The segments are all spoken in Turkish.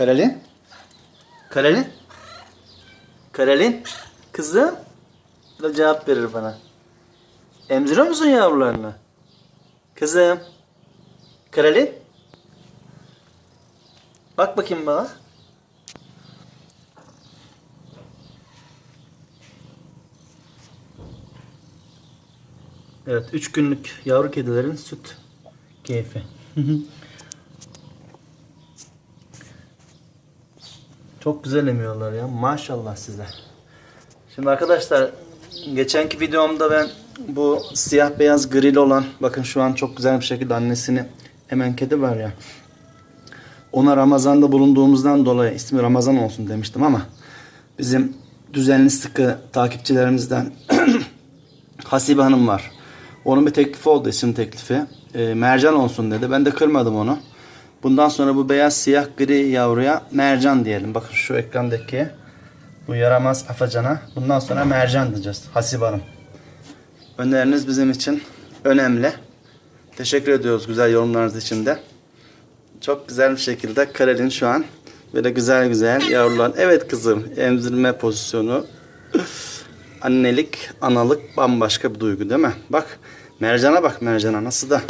Karolin? Karolin? Karolin? Kızım? Da cevap verir bana. Emziriyor musun yavrularını? Kızım? Karolin? Bak bakayım bana. Evet, 3 günlük yavru kedilerin süt keyfi. Çok güzel emiyorlar ya. Maşallah size. Şimdi arkadaşlar geçenki videomda ben bu siyah beyaz grili olan bakın şu an çok güzel bir şekilde annesini emen kedi var ya. Ona Ramazan'da bulunduğumuzdan dolayı ismi Ramazan olsun demiştim ama bizim düzenli sıkı takipçilerimizden Hasibe Hanım var. Onun bir teklifi oldu isim teklifi. E, mercan olsun dedi. Ben de kırmadım onu. Bundan sonra bu beyaz siyah gri yavruya mercan diyelim. Bakın şu ekrandaki bu yaramaz afacana bundan sonra mercan diyeceğiz. Hasibe Hanım. Öneriniz bizim için önemli. Teşekkür ediyoruz güzel yorumlarınız için de. Çok güzel bir şekilde Karelin şu an böyle güzel güzel yavrular. Evet kızım emzirme pozisyonu. Annelik, analık bambaşka bir duygu değil mi? Bak mercana bak mercana nasıl da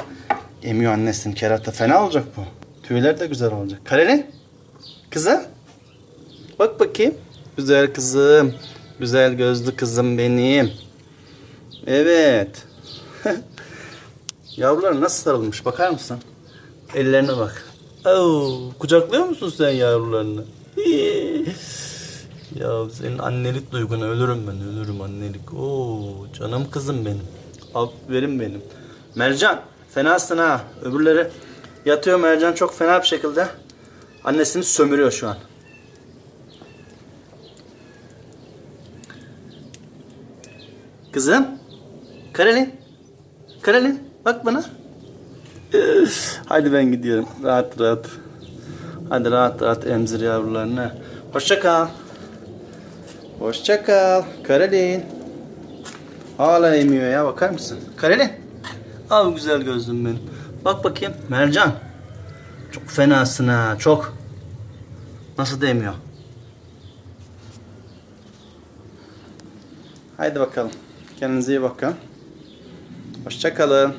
emiyor annesinin kerata. Fena olacak bu. Tüyler de güzel olacak. Karelin kızım bak bakayım. Güzel kızım. Güzel gözlü kızım benim. Evet. Yavrular nasıl sarılmış bakar mısın? Ellerine bak. Oo, kucaklıyor musun sen yavrularını? ya senin annelik duyguna ölürüm ben, ölürüm annelik. Oo, canım kızım benim. Aferin benim. Mercan, fenasın ha. Öbürleri yatıyor Mercan çok fena bir şekilde. Annesini sömürüyor şu an. Kızım, Karolin, Karolin bak bana. Hadi ben gidiyorum. Rahat rahat. Hadi rahat rahat emzir yavrularını. Hoşça kal. Hoşça kal. Karolin. Hala emiyor ya bakar mısın? Karolin. Al güzel gözlüm benim. Bak bakayım. Mercan. Çok fenasın ha. Çok. Nasıl da emiyor? Haydi bakalım. Kendinize iyi bakın. Hoşça kalın.